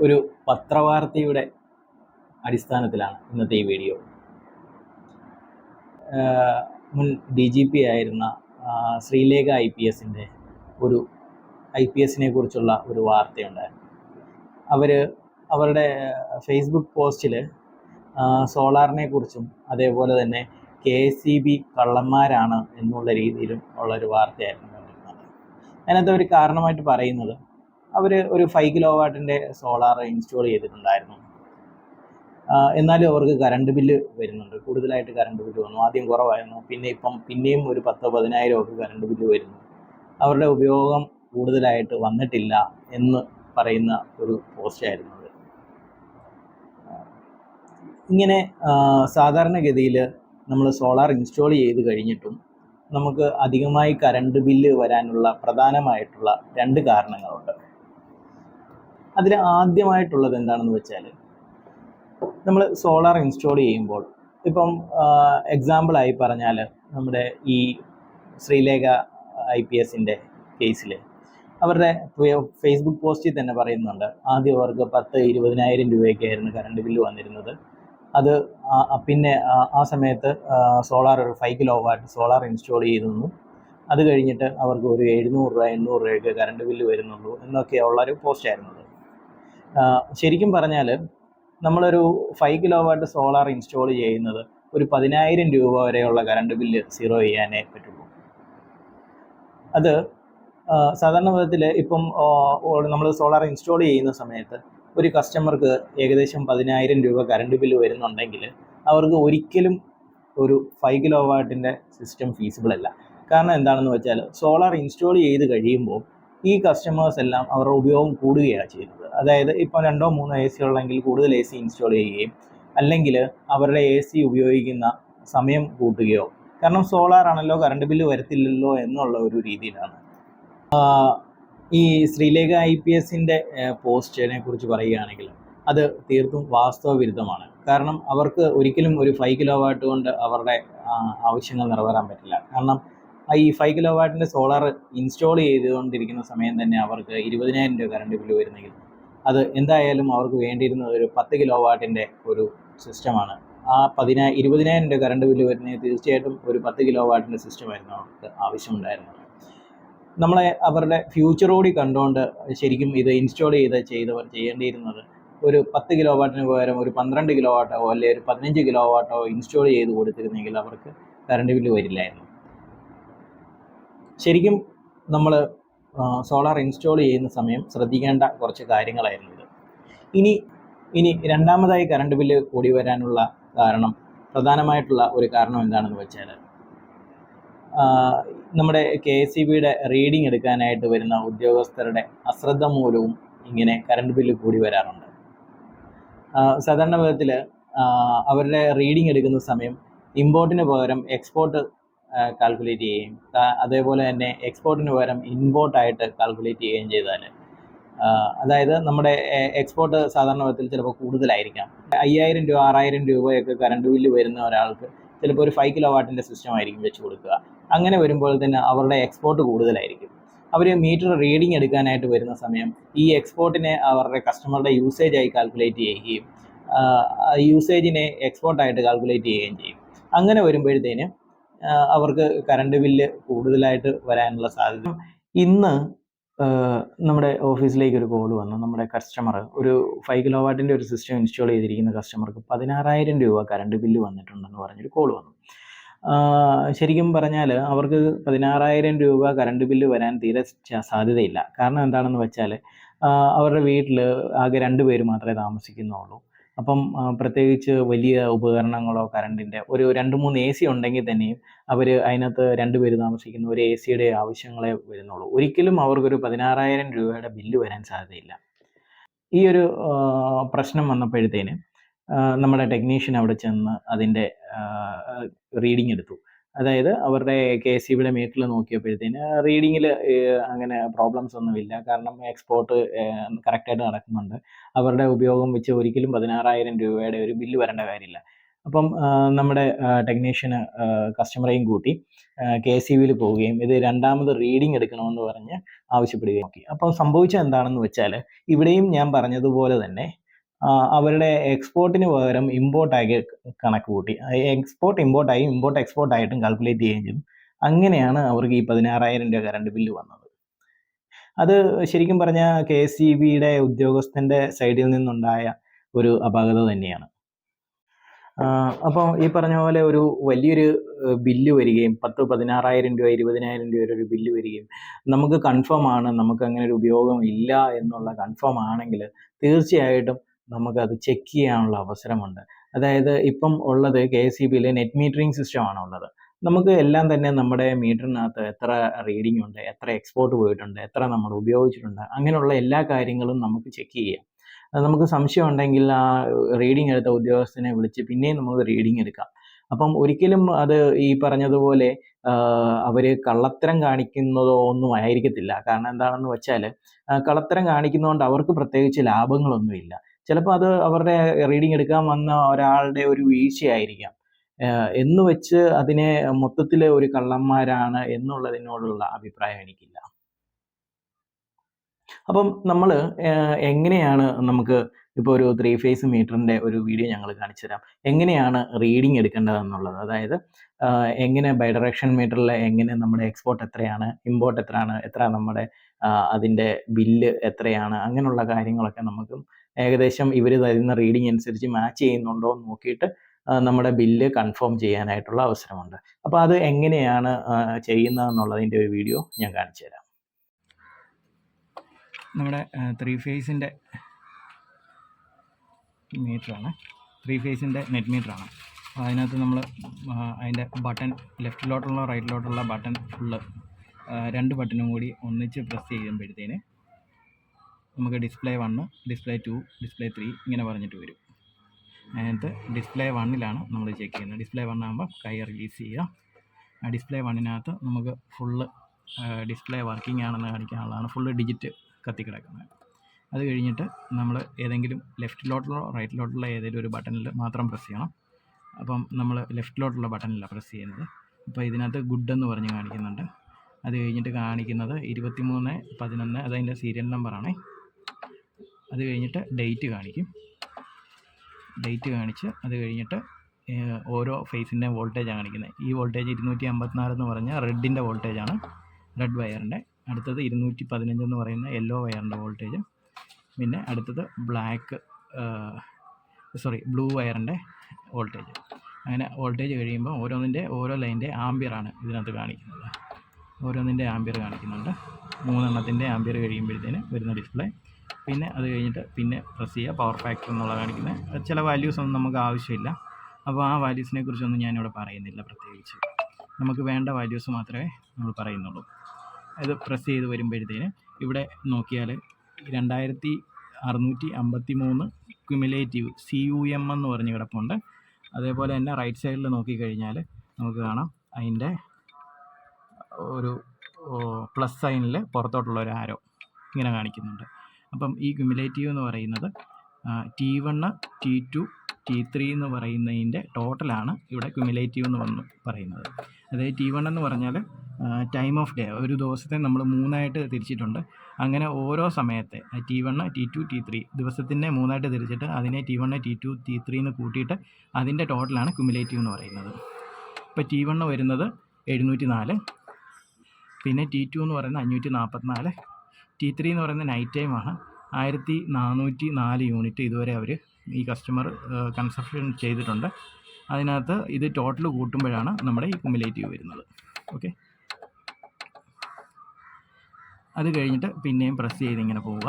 ഒരു പത്രവാർത്തയുടെ അടിസ്ഥാനത്തിലാണ് ഇന്നത്തെ ഈ വീഡിയോ. മുൻ ഡി ജി പി ആയിരുന്ന ശ്രീലേഖ ഐ പി എസിന്റെ ഒരു ഐ പി എസിനെ കുറിച്ചുള്ള ഒരു വാർത്തയുണ്ടായിരുന്നു അവർ അവരുടെ ഫേസ്ബുക്ക് പോസ്റ്റിൽ സോളാറിനെ കുറിച്ചും അതേപോലെ തന്നെ കെ എസ് സി ബി കള്ളന്മാരാണ് എന്നുള്ള രീതിയിലും ഉള്ളൊരു വാർത്തയായിരുന്നു അതിനകത്ത് ഒരു കാരണമായിട്ട് പറയുന്നത് അവർ ഒരു ഫൈവ് കിലോ വാട്ടിന്റെ സോളാർ ഇൻസ്റ്റാൾ ചെയ്തിട്ടുണ്ടായിരുന്നു. എന്നാലും അവർക്ക് കറണ്ട് ബില്ല് വരുന്നുണ്ട്. കൂടുതലായിട്ട് കറണ്ട് ബില്ല് വന്നു. ആദ്യം കുറവായിരുന്നു. പിന്നെ ഇപ്പം പിന്നെയും ഒരു പത്തോ പതിനായിരം ഒക്കെ കറണ്ട് ബില്ല് വരുന്നു. അവരുടെ ഉപയോഗം കൂടുതലായിട്ട് വന്നിട്ടില്ല എന്ന് പറയുന്ന ഒരു പോസ്റ്റായിരുന്നു അത്. ഇങ്ങനെ സാധാരണഗതിയിൽ നമ്മൾ സോളാർ ഇൻസ്റ്റാൾ ചെയ്ത് കഴിഞ്ഞിട്ടും നമുക്ക് അധികമായി കറണ്ട് ബില്ല് വരാനുള്ള പ്രധാനമായിട്ടുള്ള രണ്ട് കാരണങ്ങളുണ്ട്. അതിൽ ആദ്യമായിട്ടുള്ളത് എന്താണെന്ന് വെച്ചാൽ നമ്മൾ സോളാർ ഇൻസ്റ്റാൾ ചെയ്യുമ്പോൾ ഇപ്പം എക്സാമ്പിളായി പറഞ്ഞാൽ നമ്മുടെ ഈ ശ്രീലേഖ ഐ പി എസിന്റെ കേസിൽ അവരുടെ ഫേസ്ബുക്ക് പോസ്റ്റിൽ തന്നെ പറയുന്നുണ്ട് ആദ്യം അവർക്ക് പത്ത് ഇരുപതിനായിരം രൂപയൊക്കെയായിരുന്നു കറണ്ട് ബില്ല് വന്നിരുന്നത്. അത് പിന്നെ ആ- സമയത്ത് സോളാർ ഒരു five kilo watt solar install ചെയ്തിരുന്നു. അത് കഴിഞ്ഞിട്ട് അവർക്ക് ഒരു എഴുന്നൂറ് രൂപ എണ്ണൂറ് രൂപയൊക്കെ കറണ്ട് ബില്ല് വരുന്നുള്ളൂ എന്നൊക്കെയുള്ളൊരു പോസ്റ്റായിരുന്നു അത്. ആ, ശരിക്കും പറഞ്ഞാൽ നമ്മളൊരു five kilo watt solar install ചെയ്യുന്നത് ഒരു പതിനായിരം രൂപ വരെയുള്ള കറണ്ട് ബില്ല് സീറോ ചെയ്യാനേ പറ്റുള്ളൂ. അത് സാധാരണ വിധത്തിൽ ഇപ്പം നമ്മൾ സോളാർ ഇൻസ്റ്റാൾ ചെയ്യുന്ന സമയത്ത് ഒരു കസ്റ്റമർക്ക് ഏകദേശം പതിനായിരം രൂപ കറണ്ട് ബില്ല് വരുന്നുണ്ടെങ്കിൽ അവർക്ക് ഒരിക്കലും ഒരു ഫൈവ് കിലോ വാട്ടിന്റെ സിസ്റ്റം ഫീസിബിൾ അല്ല. കാരണം എന്താണെന്ന് വെച്ചാൽ സോളാർ ഇൻസ്റ്റാൾ ചെയ്ത് കഴിയുമ്പോൾ ഈ കസ്റ്റമേഴ്സ് എല്ലാം അവരുടെ ഉപയോഗം കൂടുകയാണ് ചെയ്യുന്നത്. അതായത് ഇപ്പോൾ രണ്ടോ മൂന്നോ എ സി ഉള്ളെങ്കിൽ കൂടുതൽ എ സി ഇൻസ്റ്റാൾ ചെയ്യുകയും അല്ലെങ്കിൽ അവരുടെ എ സി ഉപയോഗിക്കുന്ന സമയം കൂട്ടുകയോ. കാരണം സോളാർ ആണല്ലോ കറണ്ട് ബില്ല് വരത്തില്ലല്ലോ എന്നുള്ള ഒരു രീതിയിലാണ്. ഈ ശ്രീലേഖ ഐ പി എസിന്റെ പോസ്റ്റിനെ കുറിച്ച് പറയുകയാണെങ്കിൽ അത് തീർത്തും വാസ്തവവിരുദ്ധമാണ് കാരണം അവർക്ക് ഒരിക്കലും ഒരു ഫൈവ് കിലോ വാട്ട് കൊണ്ട് അവരുടെ ആവശ്യങ്ങൾ നിറവേറാൻ പറ്റില്ല. കാരണം ഈ ഫൈവ് കിലോ വാട്ടിന്റെ സോളാർ ഇൻസ്റ്റാൾ ചെയ്തുകൊണ്ടിരിക്കുന്ന സമയം തന്നെ അവർക്ക് ഇരുപതിനായിരം രൂപ കറണ്ട് ബില്ല് വരുന്നെങ്കിൽ അത് എന്തായാലും അവർക്ക് വേണ്ടിയിരുന്നത് ഒരു പത്ത് കിലോ വാട്ടിന്റെ ഒരു സിസ്റ്റമാണ് ആ പതിനാ ഇരുപതിനായിരം രൂപ കറണ്ട് ബില്ല് വരുന്നതിന് തീർച്ചയായിട്ടും ഒരു പത്ത് കിലോ വാട്ടിന്റെ സിസ്റ്റമായിരുന്നു അവർക്ക് ആവശ്യമുണ്ടായിരുന്നത്. നമ്മളെ അവരുടെ ഫ്യൂച്ചർ കൂടി കണ്ടുകൊണ്ട് ശരിക്കും ഇത് ഇൻസ്റ്റാൾ ചെയ്ത് ചെയ്തവർ ചെയ്യേണ്ടിയിരുന്നത് ഒരു പത്ത് കിലോ വാട്ടിന് പകരം ഒരു പന്ത്രണ്ട് കിലോ വാട്ടോ അല്ലെങ്കിൽ ഒരു പതിനഞ്ച് കിലോ വാട്ടോ ഇൻസ്റ്റാൾ ചെയ്ത് കൊടുത്തിരുന്നെങ്കിൽ അവർക്ക് കറണ്ട് ബില്ല് വരില്ലായിരുന്നു. ശരിക്കും നമ്മൾ സോളാർ ഇൻസ്റ്റാൾ ചെയ്യുന്ന സമയം ശ്രദ്ധിക്കേണ്ട കുറച്ച് കാര്യങ്ങളായിരുന്നു ഇത്. ഇനി ഇനി രണ്ടാമതായി കറണ്ട് ബില്ല് കൂടി വരാനുള്ള കാരണം പ്രധാനമായിട്ടുള്ള ഒരു കാരണം എന്താണെന്ന് വെച്ചാൽ നമ്മുടെ കെ എസ് സി ബിയുടെ റീഡിംഗ് എടുക്കാനായിട്ട് വരുന്ന ഉദ്യോഗസ്ഥരുടെ അശ്രദ്ധ മൂലവും ഇങ്ങനെ കറണ്ട് ബില്ല് കൂടി വരാറുണ്ട്. സാധാരണ വിധത്തിൽ അവരുടെ റീഡിംഗ് എടുക്കുന്ന സമയം ഇമ്പോർട്ടിന് പകരം എക്സ്പോർട്ട് കാൽക്കുലേറ്റ് ചെയ്യുകയും അതേപോലെ തന്നെ എക്സ്പോർട്ടിന് പകരം ഇമ്പോർട്ടായിട്ട് കാൽക്കുലേറ്റ് ചെയ്യുകയും ചെയ്താൽ അതായത് നമ്മുടെ എക്സ്പോർട്ട് സാധാരണ വിധത്തിൽ ചിലപ്പോൾ കൂടുതലായിരിക്കാം. അയ്യായിരം രൂപ ആറായിരം രൂപയൊക്കെ കറണ്ട് ബില്ല് വരുന്ന ഒരാൾക്ക് ചിലപ്പോൾ ഒരു ഫൈവ് കിലോ വാട്ടിന്റെ സിസ്റ്റം ആയിരിക്കും വെച്ച് കൊടുക്കുക. അങ്ങനെ വരുമ്പോൾ തന്നെ അവരുടെ എക്സ്പോർട്ട് കൂടുതലായിരിക്കും. അവർ മീറ്റർ റീഡിംഗ് എടുക്കാനായിട്ട് വരുന്ന സമയം ഈ എക്സ്പോർട്ടിനെ അവരുടെ കസ്റ്റമറുടെ യൂസേജ് ആയി കാൽക്കുലേറ്റ് ചെയ്യുകയും യൂസേജിനെ എക്സ്പോർട്ടായിട്ട് കാൽക്കുലേറ്റ് ചെയ്യുകയും ചെയ്യും. അങ്ങനെ വരുമ്പോഴത്തേന് അവർക്ക് കറണ്ട് ബില്ല് കൂടുതലായിട്ട് വരാനുള്ള സാധ്യത. ഇന്ന് നമ്മുടെ ഓഫീസിലേക്ക് ഒരു കോൾ വന്നു. നമ്മുടെ കസ്റ്റമർ ഒരു ഫൈവ് കിലോ വാട്ടിന്റെ ഒരു സിസ്റ്റം ഇൻസ്റ്റാൾ ചെയ്തിരിക്കുന്ന കസ്റ്റമർക്ക് പതിനാറായിരം രൂപ കറണ്ട് ബില്ല് വന്നിട്ടുണ്ടെന്ന് പറഞ്ഞൊരു കോൾ വന്നു. ശരിക്കും പറഞ്ഞാൽ അവർക്ക് പതിനാറായിരം രൂപ കറണ്ട് ബില്ല് വരാൻ തീരെ സാധ്യതയില്ല. കാരണം എന്താണെന്ന് വെച്ചാൽ അവരുടെ വീട്ടിൽ ആകെ രണ്ട് പേര് മാത്രമേ താമസിക്കുന്നുള്ളൂ. അപ്പം പ്രത്യേകിച്ച് വലിയ ഉപകരണങ്ങളോ കറണ്ടിന്റെ ഒരു രണ്ട് മൂന്ന് എ സി ഉണ്ടെങ്കിൽ തന്നെയും അവർ അതിനകത്ത് രണ്ട് താമസിക്കുന്ന ഒരു എ സിയുടെ ആവശ്യങ്ങളെ വരുന്നുള്ളൂ. ഒരിക്കലും അവർക്കൊരു പതിനാറായിരം രൂപയുടെ ബില്ല് വരാൻ സാധ്യതയില്ല. ഈ ഒരു പ്രശ്നം വന്നപ്പോഴത്തേന് നമ്മുടെ ടെക്നീഷ്യൻ അവിടെ ചെന്ന് അതിന്റെ റീഡിംഗ് എടുത്തു. അതായത് അവരുടെ കെ എസ് ബിയുടെ മീറ്ററിൽ നോക്കിയപ്പോഴത്തേന് റീഡിങ്ങിൽ അങ്ങനെ പ്രോബ്ലംസ് ഒന്നുമില്ല കാരണം എക്സ്പോർട്ട് കറക്റ്റായിട്ട് നടക്കുന്നുണ്ട്. അവരുടെ ഉപയോഗം വെച്ച് ഒരിക്കലും പതിനാറായിരം രൂപയുടെ ഒരു ബില്ല് വരേണ്ട കാര്യമില്ല. അപ്പം നമ്മുടെ ടെക്നീഷ്യന് കസ്റ്റമറെയും കൂട്ടി കെ സി വിയിൽ പോവുകയും ഇത് രണ്ടാമത് റീഡിംഗ് എടുക്കണമെന്ന് പറഞ്ഞ് ആവശ്യപ്പെടുകയും നോക്കി അപ്പം സംഭവിച്ചത് എന്താണെന്ന് വെച്ചാൽ ഇവിടെയും ഞാൻ പറഞ്ഞതുപോലെ തന്നെ അവരുടെ എക്സ്പോർട്ടിന് പകരം ഇമ്പോർട്ടായി കണക്ക് കൂട്ടി. എക്സ്പോർട്ട് ഇമ്പോർട്ടായി ഇമ്പോർട്ട് എക്സ്പോർട്ട് ആയിട്ടും കാൽക്കുലേറ്റ് ചെയ്യുകയും ചെയ്തു. അങ്ങനെയാണ് അവർക്ക് ഈ പതിനാറായിരം രൂപ കറണ്ട് ബില്ല് വന്നത്. അത് ശരിക്കും പറഞ്ഞാൽ കെ എസ് സി ബിയുടെ ഉദ്യോഗസ്ഥന്റെ സൈഡിൽ നിന്നുണ്ടായ ഒരു അപാകത തന്നെയാണ്. അപ്പോൾ ഈ പറഞ്ഞ പോലെ ഒരു വലിയൊരു ബില്ല് വരികയും പത്ത് പതിനാറായിരം രൂപ ഇരുപതിനായിരം രൂപ ഒരു ബില്ല് വരികയും നമുക്ക് കൺഫേം ആണ് നമുക്ക് അങ്ങനെ ഒരു ഉപയോഗം ഇല്ല എന്നുള്ള കൺഫേം ആണെങ്കിൽ തീർച്ചയായിട്ടും നമുക്കത് ചെക്ക് ചെയ്യാനുള്ള അവസരമുണ്ട്. അതായത് ഇപ്പം ഉള്ളത് കെ എസ് സി ബിയിലെ നെറ്റ് മീറ്ററിംഗ് സിസ്റ്റമാണ് ഉള്ളത്. നമുക്ക് എല്ലാം തന്നെ നമ്മുടെ മീറ്ററിനകത്ത് എത്ര റീഡിംഗ് ഉണ്ട് എത്ര എക്സ്പോർട്ട് പോയിട്ടുണ്ട് എത്ര നമ്മൾ ഉപയോഗിച്ചിട്ടുണ്ട് അങ്ങനെയുള്ള എല്ലാ കാര്യങ്ങളും നമുക്ക് ചെക്ക് ചെയ്യാം. നമുക്ക് സംശയം ഉണ്ടെങ്കിൽ ആ റീഡിംഗ് എടുത്ത ഉദ്യോഗസ്ഥനെ വിളിച്ച് പിന്നെയും നമുക്ക് റീഡിംഗ് എടുക്കാം. അപ്പം ഒരിക്കലും അത് ഈ പറഞ്ഞതുപോലെ അവർ കള്ളത്തരം കാണിക്കുന്നതോ ഒന്നും ആയിരിക്കത്തില്ല. കാരണം എന്താണെന്ന് വെച്ചാൽ കള്ളത്തരം കാണിക്കുന്നതുകൊണ്ട് അവർക്ക് പ്രത്യേകിച്ച് ലാഭങ്ങളൊന്നുമില്ല. ചിലപ്പോൾ അത് അവരുടെ റീഡിംഗ് എടുക്കാൻ വന്ന ഒരാളുടെ ഒരു വീഴ്ചയായിരിക്കാം. എന്ന് വെച്ച് അതിനെ മൊത്തത്തിൽ ഒരു കള്ളന്മാരാണ് എന്നുള്ളതിനോടുള്ള അഭിപ്രായം എനിക്കില്ല. അപ്പം നമ്മൾ എങ്ങനെയാണ് നമുക്ക് ഇപ്പോൾ ഒരു ത്രീ ഫേസ് മീറ്ററിന്റെ ഒരു വീഡിയോ ഞങ്ങൾ കാണിച്ചു തരാം. എങ്ങനെയാണ് റീഡിംഗ് എടുക്കേണ്ടതെന്നുള്ളത്? അതായത് എങ്ങനെ ബൈഡറക്ഷൻ മീറ്ററിൽ എങ്ങനെ നമ്മുടെ എക്സ്പോർട്ട് എത്രയാണ് ഇമ്പോർട്ട് എത്രയാണ് എത്ര നമ്മുടെ അതിന്റെ ബില്ല് എത്രയാണ് അങ്ങനെയുള്ള കാര്യങ്ങളൊക്കെ നമുക്ക് ഏകദേശം ഇവർ തരുന്ന റീഡിംഗ് അനുസരിച്ച് മാച്ച് ചെയ്യുന്നുണ്ടോ എന്ന് നോക്കിയിട്ട് നമ്മുടെ ബില്ല് കൺഫേം ചെയ്യാനായിട്ടുള്ള അവസരമുണ്ട്. അപ്പോൾ അത് എങ്ങനെയാണ് ചെയ്യുന്നതെന്നുള്ളതിന്റെ ഒരു വീഡിയോ ഞാൻ കാണിച്ചു തരാം. നമ്മുടെ ത്രീ ഫേസിന്റെ മീറ്ററാണ് ത്രീ ഫേസിന്റെ നെറ്റ് മീറ്ററാണ് അപ്പോൾ അതിനകത്ത് നമ്മൾ അതിന്റെ ബട്ടൺ ലെഫ്റ്റിലോട്ടുള്ള റൈറ്റിലോട്ടുള്ള ബട്ടൺ ഫുള്ള് രണ്ട് ബട്ടണും കൂടി ഒന്നിച്ച് പ്രസ് ചെയ്യുമ്പോഴത്തേന് നമുക്ക് display one display two display three ഇങ്ങനെ പറഞ്ഞിട്ട് വരും. അതിനകത്ത് ഡിസ്പ്ലേ വണ്ണിലാണ് നമ്മൾ ചെക്ക് ചെയ്യുന്നത്. ഡിസ്പ്ലേ വണ്ണാകുമ്പോൾ കൈ റിലീസ് ചെയ്യുക. ഡിസ്പ്ലേ വണ്ണിനകത്ത് നമുക്ക് ഫുള്ള് ഡിസ്പ്ലേ വർക്കിംഗ് ആണെന്ന് കാണിക്കാനുള്ളതാണ് ഫുള്ള് ഡിജിറ്റ് കത്തിക്കിടക്കുന്നത്. അത് കഴിഞ്ഞിട്ട് നമ്മൾ ഏതെങ്കിലും ലെഫ്റ്റിലോട്ടുള്ള റൈറ്റിലോട്ടുള്ള ഏതെങ്കിലും ഒരു ബട്ടണിൽ മാത്രം പ്രസ് ചെയ്യണം. അപ്പം നമ്മൾ ലെഫ്റ്റിലോട്ടുള്ള ബട്ടണിലാണ് പ്രസ് ചെയ്യുന്നത്. അപ്പോൾ ഇതിനകത്ത് ഗുഡ് എന്ന് പറഞ്ഞ് കാണിക്കുന്നുണ്ട്. അത് കഴിഞ്ഞിട്ട് കാണിക്കുന്നത് ഇരുപത്തിമൂന്ന് പതിനൊന്ന് അതതിന്റെ സീരിയൽ നമ്പറാണ് അത് കഴിഞ്ഞിട്ട് ഡേറ്റ് കാണിക്കും. ഡേറ്റ് കാണിച്ച് അത് കഴിഞ്ഞിട്ട് ഓരോ ഫേസിന്റെ വോൾട്ടേജാണ് കാണിക്കുന്നത്. ഈ വോൾട്ടേജ് ഇരുന്നൂറ്റി അമ്പത്തിനാല് എന്ന് പറഞ്ഞാൽ റെഡിന്റെ വോൾട്ടേജാണ് റെഡ് വയറിന്റെ അടുത്തത് ഇരുന്നൂറ്റി പതിനഞ്ച് എന്ന് പറയുന്ന യെല്ലോ വയറിന്റെ വോൾട്ടേജ് പിന്നെ അടുത്തത് ബ്ലാക്ക് സോറി ബ്ലൂ വയറിന്റെ വോൾട്ടേജ് അങ്ങനെ വോൾട്ടേജ് കഴിയുമ്പോൾ ഓരോന്നിന്റെ ഓരോ ലൈന്റെ ആംബിയറാണ് ഇതിനകത്ത് കാണിക്കുന്നത്. ഓരോന്നിന്റെ ആംബിയർ കാണിക്കുന്നുണ്ട്. മൂന്നെണ്ണത്തിന്റെ ആംബിയർ കഴിയുമ്പോഴത്തേന് വരുന്ന ഡിസ്പ്ലേ. പിന്നെ അത് കഴിഞ്ഞിട്ട് പിന്നെ പ്രസ് ചെയ്യുക. പവർ ഫാക്ടർ എന്നുള്ള കാണിക്കുന്നത് ചില വാല്യൂസ് ഒന്നും നമുക്ക് ആവശ്യമില്ല. അപ്പോൾ ആ വാല്യൂസിനെ കുറിച്ചൊന്നും ഞാനിവിടെ പറയുന്നില്ല പ്രത്യേകിച്ച്. നമുക്ക് വേണ്ട വാല്യൂസ് മാത്രമേ നമ്മൾ പറയുന്നുള്ളൂ. അത് പ്രസ് ചെയ്ത് വരുമ്പോഴത്തേന് ഇവിടെ നോക്കിയാൽ രണ്ടായിരത്തി അറുന്നൂറ്റി അമ്പത്തി മൂന്ന് ക്യുമുലേറ്റീവ് സി യു എം എന്ന് പറഞ്ഞ് കിടപ്പുണ്ട്. അതേപോലെ തന്നെ റൈറ്റ് സൈഡിൽ നോക്കിക്കഴിഞ്ഞാൽ നമുക്ക് കാണാം. അതിന്റെ ഒരു പ്ലസ് സൈനിൽ പുറത്തോട്ടുള്ള ഒരു ആരോ ഇങ്ങനെ കാണിക്കുന്നുണ്ട്. അപ്പം ഈ ക്യുമുലേറ്റീവ് എന്ന് പറയുന്നത് T one T two T three എന്ന് പറയുന്നതിന്റെ ടോട്ടലാണ് ഇവിടെ ക്യുമുലേറ്റീവ് എന്ന് വന്ന് പറയുന്നത്. അതായത് ടി വൺ എന്ന് പറഞ്ഞാൽ ടൈം ഓഫ് ഡേ ഒരു ദിവസത്തെ നമ്മൾ മൂന്നായിട്ട് തിരിച്ചിട്ടുണ്ട്. അങ്ങനെ ഓരോ സമയത്തെ T one T two T three ദിവസത്തിന്റെ മൂന്നായിട്ട് തിരിച്ചിട്ട് അതിനെ T one T two T three എന്ന് കൂട്ടിയിട്ട് അതിന്റെ ടോട്ടലാണ് ക്യുമുലേറ്റീവ് എന്ന് പറയുന്നത്. ഇപ്പോൾ ടി വണ് വരുന്നത് എഴുന്നൂറ്റി നാല് പിന്നെ ടി ടു എന്ന് പറയുന്നത് അഞ്ഞൂറ്റി നാൽപ്പത്തിനാല് ടി ത്രീ എന്ന് പറയുന്നത് നൈറ്റ് ടൈമാണ് ആയിരത്തി നാനൂറ്റി നാല് യൂണിറ്റ് ഇതുവരെ അവർ ഈ കസ്റ്റമർ കൺസപ്ഷൻ ചെയ്തിട്ടുണ്ട്. അതിനകത്ത് ഇത് ടോട്ടൽ കൂട്ടുമ്പോഴാണ് നമ്മുടെ ഈ കുമ്പിലേറ്റീവ് വരുന്നത്. ഓക്കെ അത് കഴിഞ്ഞിട്ട് പിന്നെയും പ്രസ് ചെയ്ത് ഇങ്ങനെ പോവുക.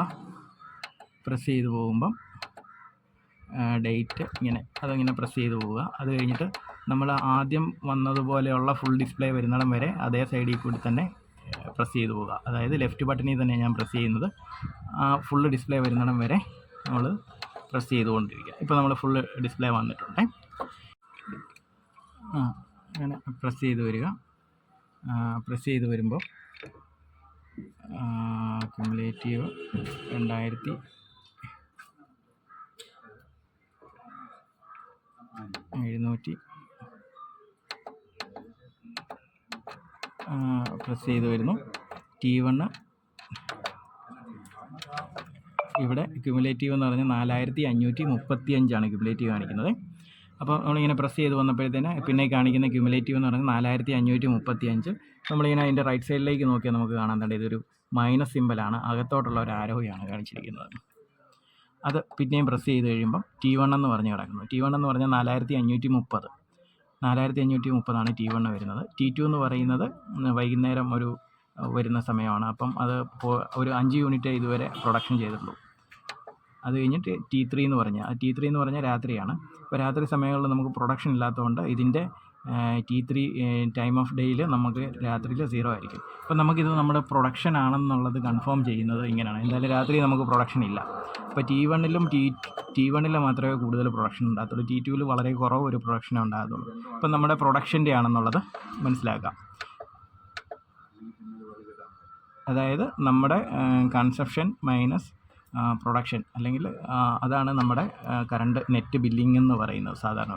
പ്രസ് ചെയ്ത് പോകുമ്പം ഡേറ്റ് ഇങ്ങനെ അതങ്ങനെ പ്രസ് ചെയ്ത് പോവുക. അത് കഴിഞ്ഞിട്ട് നമ്മൾ ആദ്യം വന്നതുപോലെയുള്ള ഫുൾ ഡിസ്പ്ലേ വരുന്നിടം വരെ അതേ സൈഡിൽ കൂടി തന്നെ പ്രസ് ചെയ്ത് പോവുക. അതായത് ലെഫ്റ്റ് ബട്ടണിൽ തന്നെ ഞാൻ പ്രസ് ചെയ്യുന്നത്. ആ ഫുള്ള് ഡിസ്പ്ലേ വരുന്നിടം വരെ നമ്മൾ പ്രസ് ചെയ്തുകൊണ്ടിരിക്കുക. ഇപ്പോൾ നമ്മൾ ഫുള്ള് ഡിസ്പ്ലേ വന്നിട്ടുണ്ട്. അങ്ങനെ പ്രസ് ചെയ്ത് വരിക. പ്രസ് ചെയ്ത് വരുമ്പോൾ ക്യുമുലേറ്റീവ് രണ്ടായിരത്തി എഴുന്നൂറ്റി പ്രസ് ചെയ്ത് വരുന്നു. ടി വണ്ണ് ഇവിടെ ക്യുമുലേറ്റീവ് എന്ന് പറഞ്ഞാൽ നാലായിരത്തി അഞ്ഞൂറ്റി മുപ്പത്തി അഞ്ചാണ് ക്യുമുലേറ്റീവ് കാണിക്കുന്നത്. അപ്പോൾ നമ്മളിങ്ങനെ പ്രസ് ചെയ്ത് വന്നപ്പോഴത്തേന് പിന്നെ കാണിക്കുന്ന ക്യുമുലേറ്റീവ് എന്ന് പറഞ്ഞാൽ നാലായിരത്തി അഞ്ഞൂറ്റി മുപ്പത്തി അഞ്ച് നമ്മളിങ്ങനെ അതിന്റെ റൈറ്റ് സൈഡിലേക്ക് നോക്കിയാൽ നമുക്ക് കാണാൻ തേണ്ട ഇതൊരു മൈനസ് സിമ്പലാണ് അകത്തോട്ടുള്ള ഒരു ആരോഹയാണ് കാണിച്ചിരിക്കുന്നത്. അത് പിന്നെയും പ്രസ് ചെയ്ത് കഴിയുമ്പം ടി വൺ എന്ന് പറഞ്ഞ് കിടക്കുന്നു. ടി വൺ എന്ന് പറഞ്ഞാൽ നാലായിരത്തി അഞ്ഞൂറ്റി മുപ്പത് നാലായിരത്തി അഞ്ഞൂറ്റി മുപ്പതാണ് ടി വൺ വരുന്നത്. ടി ടു എന്ന് പറയുന്നത് വൈകുന്നേരം ഒരു വരുന്ന സമയമാണ്. അപ്പം അത് ഒരു അഞ്ച് യൂണിറ്റ് ഇതുവരെ പ്രൊഡക്ഷൻ ചെയ്തിട്ടുള്ളൂ. അത് കഴിഞ്ഞിട്ട് ടി ത്രീ എന്ന് പറഞ്ഞാൽ ടി ത്രീ എന്ന് പറഞ്ഞാൽ രാത്രിയാണ്. അപ്പോൾ രാത്രി സമയങ്ങളിൽ നമുക്ക് പ്രൊഡക്ഷൻ ഇല്ലാത്തതുകൊണ്ട് ഇതിന്റെ ടി ത്രീ ടൈം ഓഫ് ഡേയിൽ നമുക്ക് രാത്രിയിൽ സീറോ ആയിരിക്കും. അപ്പോൾ നമുക്കിത് നമ്മുടെ പ്രൊഡക്ഷൻ ആണെന്നുള്ളത് കൺഫേം ചെയ്യുന്നത് ഇങ്ങനെയാണ്. എന്തായാലും രാത്രി നമുക്ക് പ്രൊഡക്ഷൻ ഇല്ല. അപ്പോൾ ടി വണ്ണിലും ടി ടി വണ്ണിൽ മാത്രമേ കൂടുതൽ പ്രൊഡക്ഷൻ ഉണ്ടാകത്തുള്ളൂ. ടി ടുവിൽ വളരെ കുറവ് ഒരു പ്രൊഡക്ഷനേ ഉണ്ടാകത്തുള്ളൂ. ഇപ്പം നമ്മുടെ പ്രൊഡക്ഷന്റെ ആണെന്നുള്ളത് മനസ്സിലാക്കാം. അതായത് നമ്മുടെ കൺസപ്ഷൻ മൈനസ് പ്രൊഡക്ഷൻ അല്ലെങ്കിൽ അതാണ് നമ്മുടെ കറണ്ട് നെറ്റ് ബില്ലിംഗ് എന്ന് പറയുന്നത് സാധാരണ